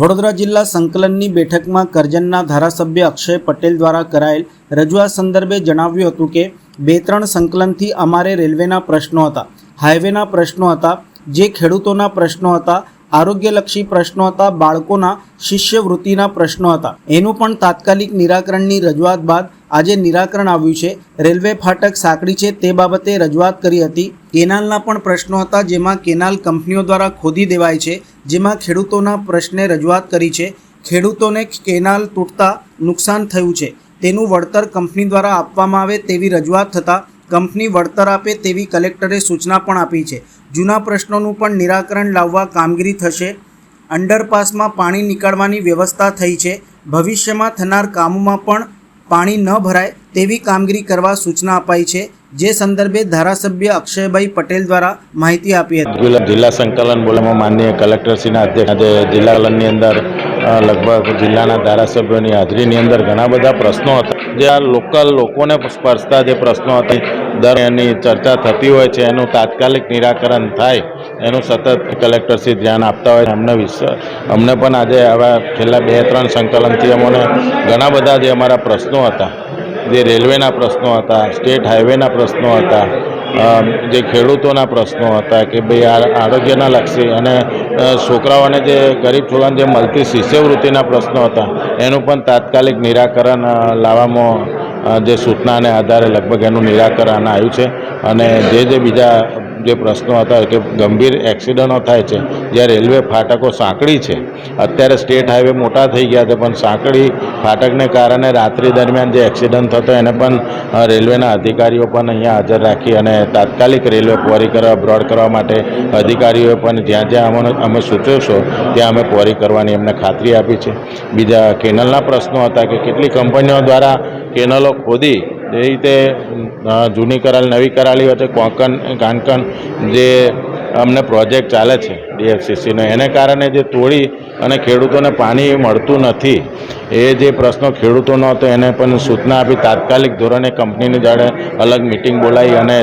વડોદરા જિલ્લા સંકલનની બેઠકમાં કરજણના ધારાસભ્ય અક્ષય પટેલ દ્વારા કરાયેલ રજૂઆત સંદર્ભે જણાવ્યું હતું કે, બે ત્રણ સંકલનથી અમારે રેલવેના પ્રશ્નો હતા, હાઈવેના પ્રશ્નો હતા, જે ખેડૂતોના પ્રશ્નો હતા, આરોગ્યલક્ષી પ્રશ્નો હતા, બાળકોના શિષ્યવૃત્તિના પ્રશ્નો હતા. એનું પણ તાત્કાલિક નિરાકરણની રજૂઆત બાદ આજે નિરાકરણ આવ્યું છે. રેલવે ફાટક સાંકડી છે તે બાબતે રજૂઆત કરી હતી. કેનાલના પણ પ્રશ્નો હતા જેમાં કેનાલ કંપનીઓ દ્વારા ખોદી દેવાય છે, જેમાં ખેડૂતોના પ્રશ્ને રજૂઆત કરી છે. ખેડૂતોને કેનાલ તૂટતા નુકસાન થયું છે. તેનું વળતર કંપની દ્વારા આપવામાં આવે તેવી રજૂઆત થતાં કંપની વળતર આપે તેવી કલેક્ટરે સૂચના પણ આપી છે. જૂના પ્રશ્નોનું પણ નિરાકરણ લાવવા કામગીરી થશે. અંડરપાસમાં પાણી નીકાળવાની વ્યવસ્થા થઈ છે. ભવિષ્યમાં થનાર કામોમાં પણ પાણી ન ભરાય તેવી કામગીરી કરવા સૂચના અપાઈ છે. જે સંદર્ભે ધારાસભ્ય અક્ષયભાઈ પટેલ દ્વારા માહિતી આપી હતી. જિલ્લા સંકલન બોલામાં માનનીય કલેક્ટરશ્રીના અધ્યક્ષ જિલ્લા કલનની અંદર લગભગ જિલ્લાના ધારાસભ્યોની હાજરીની અંદર ઘણા બધા પ્રશ્નો હતા. જે આ લોકલ લોકોને સ્પર્શતા જે પ્રશ્નો હતી, દર એની ચર્ચા થતી હોય છે, એનું તાત્કાલિક નિરાકરણ થાય, એનું સતત કલેક્ટરશ્રી ધ્યાન આપતા હોય અમને વિશ્વ, અમને પણ આજે આવા છેલ્લા બે, ત્રણ સંકલનથી અમને ઘણા બધા જે અમારા પ્રશ્નો હતા, જે રેલવેના પ્રશ્નો હતા, સ્ટેટ હાઈવેના પ્રશ્નો હતા જે ખેડૂતોના પ્રશ્નો હતા કે ભાઈ આરોગ્યના લક્ષી અને છોકરાઓને જે ગરીબ છોકરાને જે મળતી શિષ્યવૃત્તિના પ્રશ્નો હતા, એનું પણ તાત્કાલિક નિરાકરણ લાવવામાં જે સૂચનાને આધારે લગભગ એનું નિરાકરણ આવ્યું છે. અને જે જે બીજા જે પ્રશ્નો હતા કે ગંભીર એક્સિડન્ટો થાય છે, જ્યાં રેલવે ફાટકો સાંકડી છે. અત્યારે સ્ટેટ હાઈવે મોટા થઈ ગયા છે, પણ સાંકડી ફાટકને કારણે રાત્રિ દરમિયાન જે એક્સિડન્ટ થતો, એને પણ રેલવેના અધિકારીઓ પણ અહીંયા હાજર રાખી અને તાત્કાલિક રેલવે પોરી કરવા બ્રોડ કરવા માટે અધિકારીઓએ પણ જ્યાં જ્યાં અમને, અમે સૂચવશો ત્યાં અમે પોરી કરવાની એમને ખાતરી આપી છે. બીજા કેનલના પ્રશ્નો હતા કે કેટલી કંપનીઓ દ્વારા કેનલો ખોદી એ રીતે જૂની કરાલ, નવી કરાલી વચ્ચે કોંકણ કાંકણ જે અમને પ્રોજેક્ટ ચાલે છે ડીએફસીસીનો. એને કારણે જે તોડી અને ખેડૂતોને પાણી મળતું નથી, એ જે પ્રશ્નો ખેડૂતોનો હતો, એને પણ સૂચના આપી તાત્કાલિક ધોરણે કંપનીની જાડે અલગ મિટિંગ બોલાવી અને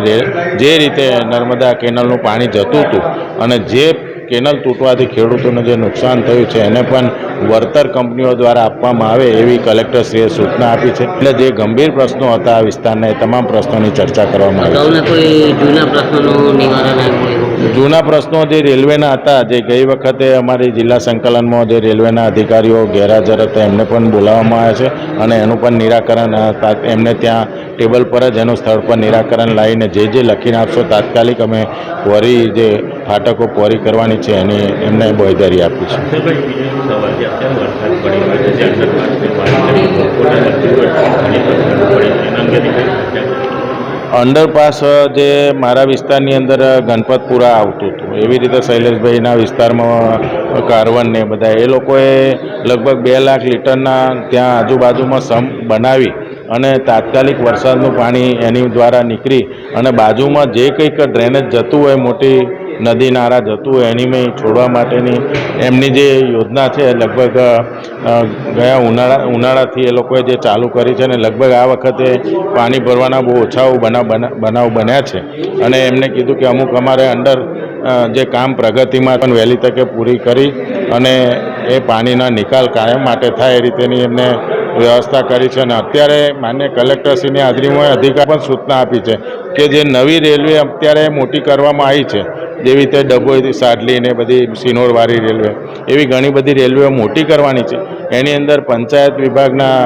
જે રીતે નર્મદા કેનલનું પાણી જતું હતું અને જે કેનલ તૂટવાથી ખેડૂતોને જે નુકસાન થયું છે, એને પણ વળતર કંપનીઓ દ્વારા આપવામાં આવે એવી કલેક્ટરશ્રીએ સૂચના આપી છે. એટલે જે ગંભીર પ્રશ્નો હતા આ વિસ્તારના, એ તમામ પ્રશ્નોની ચર્ચા કરવામાં આવી જૂના પ્રશ્નોનું નિવારણ જૂના પ્રશ્નો જે રેલવેના હતા, જે ગઈ વખતે અમારી જિલ્લા સંકલનમાં જે રેલવેના અધિકારીઓ ગેરહાજર હતા, એમને પણ બોલાવવામાં આવ્યા છે અને એનું પણ નિરાકરણ એમને ત્યાં ટેબલ પર જ એનું સ્થળ પર નિરાકરણ લાવીને જે જે લખીને આપશો, તાત્કાલિક અમે પોરી જે ફાટકો પોરી કરવાની છે એની, એમને બોયદારી આપી છે અંડરપાસ જે મારા વિસ્તારની અંદર ગણપતપુરા આવતું હતું. એવી રીતે શૈલેષભાઈના વિસ્તારમાં કારવન ને બધા એ લોકોએ લગભગ બે લાખ લીટરના ત્યાં આજુબાજુમાં સમ બનાવી અને તાત્કાલિક વરસાદનું પાણી એની દ્વારા નીકળી અને બાજુમાં જે કંઈક ડ્રેનેજ જતું હોય, મોટી નદી નારા જતું હોય, એની મેં છોડવા માટેની એમની જે યોજના છે, લગભગ ગયા ઉનાળા, ઉનાળાથી એ લોકોએ જે ચાલુ કરી છે ને લગભગ આ વખતે પાણી ભરવાના બહુ ઓછા બનાવ બનાવ બન્યા છે. અને એમને કીધું કે અમુક અમારે અંડર જે કામ પ્રગતિમાં પણ વહેલી તકે પૂરી કરી અને એ પાણીના નિકાલ કાયમ માટે થાય એ રીતેની એમને વ્યવસ્થા કરી છે અને અત્યારે માન્ય કલેક્ટરશ્રીની હાજરીમાં અધિકાર પણ સૂચના આપી છે કે જે નવી રેલવે અત્યારે મોટી કરવામાં આવી છે, જેવી રીતે ડભોઈથી સાડલી ને બધી સિનોરવાળી રેલવે, એવી ઘણી બધી રેલવેઓ મોટી કરવાની છે. એની અંદર પંચાયત વિભાગના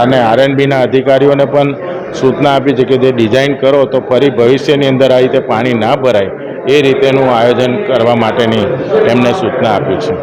અને આરએનબીના અધિકારીઓને પણ સૂચના આપી છે કે જે ડિઝાઇન કરો તો ફરી ભવિષ્યની અંદર આ રીતે પાણી ના ભરાય, એ રીતેનું આયોજન કરવા માટેની એમને સૂચના આપી છે.